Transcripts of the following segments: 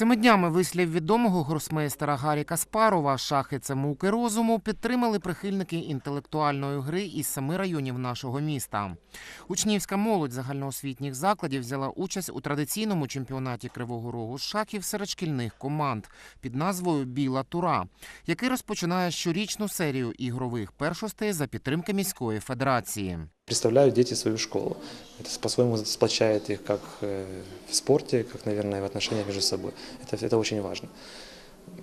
Цими днями вислів відомого гросмейстера Гарі Каспарова Шахи це муки розуму підтримали прихильники інтелектуальної гри із семи районів нашого міста. Учнівська молодь загальноосвітніх закладів взяла участь у традиційному чемпіонаті Кривого Рогу шахів серед шкільних команд під назвою Біла Тура, який розпочинає щорічну серію ігрових першостей за підтримки міської федерації представляют дети свою школу. Это по-своему сплочает их как э, в спорте, как, наверное, в отношениях между собой. Это, это очень важно.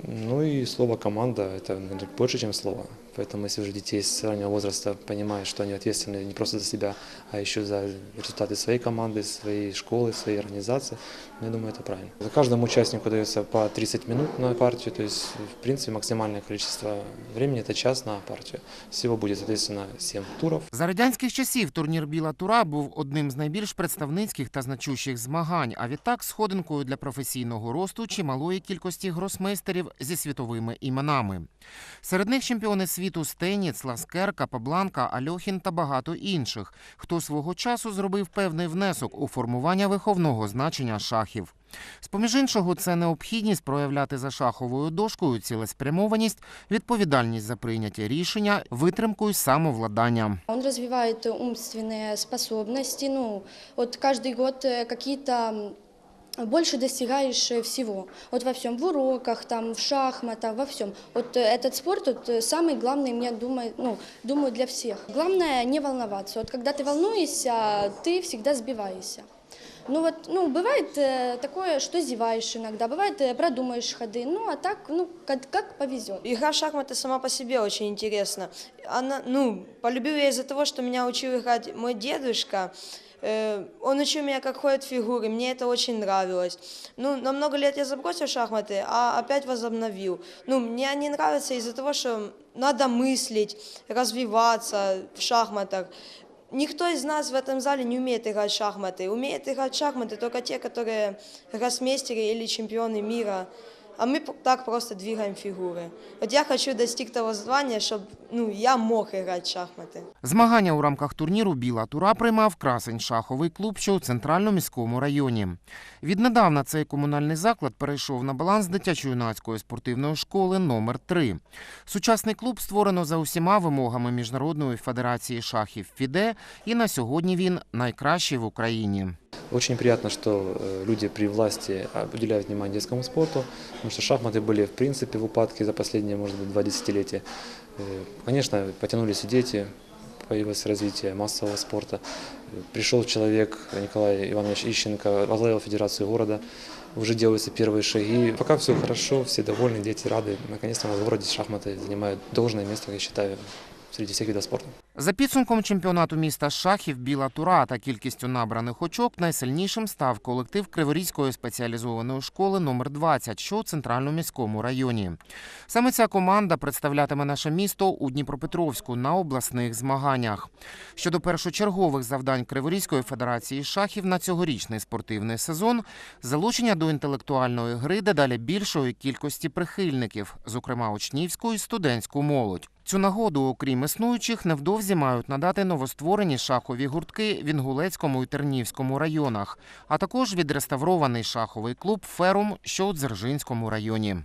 Ну и слово «команда» – это наверное, больше, чем слово. Поэтому если уже детей с раннего возраста понимают, что они ответственны не просто за себя, а еще за результаты своей команды, своей школы, своей организации, ну, я думаю, это правильно. За каждому участнику дается по 30 минут на партию, то есть, в принципе, максимальное количество времени – это час на партию. Всего будет, соответственно, 7 туров. За радянських часів турнір Біла Тура був одним з найбільш представницьких та значущих змагань, а відтак сходинкою для професійного росту чималої кількості гросмейстерів зі світовими іменами. Серед них чемпіони світу Стеніц, Ласкер, Капабланка, Альохін та багато інших, хто свого часу зробив певний внесок у формування виховного значення шахів. З-поміж іншого, це необхідність проявляти за шаховою дошкою цілеспрямованість, відповідальність за прийняті рішення, витримку і самовладання. Он развивает умственные способности. Ну, вот каждый год э, какие-то м, больше достигаешь э, всего. Вот во всем, в уроках, там, в шахматах, во всем. Вот э, этот спорт вот, э, самый главный, мне думаю, ну, думаю, для всех. Главное не волноваться. Вот когда ты волнуешься, ты всегда сбиваешься. Ну вот, ну, бывает такое, что зеваешь иногда, бывает продумаешь ходы, ну, а так, ну, как, как повезет. Игра в шахматы сама по себе очень интересна. Она, ну, полюбила я из-за того, что меня учил играть мой дедушка. Э, Он учил меня, как ходят фигуры, мне это очень нравилось. Ну, на много лет я забросил шахматы, а опять возобновил. Ну, мне они нравятся из-за того, что надо мыслить, развиваться в шахматах. Никто из нас в этом зале не умеет играть в шахматы. Умеют играть в шахматы только те, которые гроссмейстеры или чемпионы мира. А мы п- так просто двигаем фигуры. Вот я хочу достичь того звания, чтобы ну, я мог играть в шахматы. Змагання у рамках турніру Біла Тура приймав красень шаховий клуб, що у центральному міському районі. Віднедавна цей комунальний заклад перейшов на баланс дитячо-юнацької спортивної школи номер 3 Сучасний клуб створено за усіма вимогами Міжнародної федерації шахів ФІДЕ, і на сьогодні він найкращий в Україні. Очень приятно, что э, люди при власти уделяют внимание детскому спорту, потому что шахматы были в принципе в упадке за последние, может быть, два десятилетия. Э, Конечно, потянулись и дети, появилось развитие массового спорта. Пришел человек, Николай Иванович Ищенко, возглавил федерацию города, уже делаются первые шаги. Пока все хорошо, все довольны, дети рады. Наконец-то у нас в городе шахматы занимают должное место, я считаю, среди всех видов спорта. За підсумком чемпіонату міста шахів Біла Тура та кількістю набраних очок найсильнішим став колектив Криворізької спеціалізованої школи номер 20, що у центральному міському районі. Саме ця команда представлятиме наше місто у Дніпропетровську на обласних змаганнях. Щодо першочергових завдань Криворізької федерації шахів на цьогорічний спортивний сезон, залучення до інтелектуальної гри дедалі більшої кількості прихильників, зокрема учнівську і студентську молодь. Цю нагоду, окрім існуючих, невдовзі мають надати новостворені шахові гуртки в Інгулецькому і Тернівському районах, а також відреставрований шаховий клуб Ферум, що у Дзержинському районі.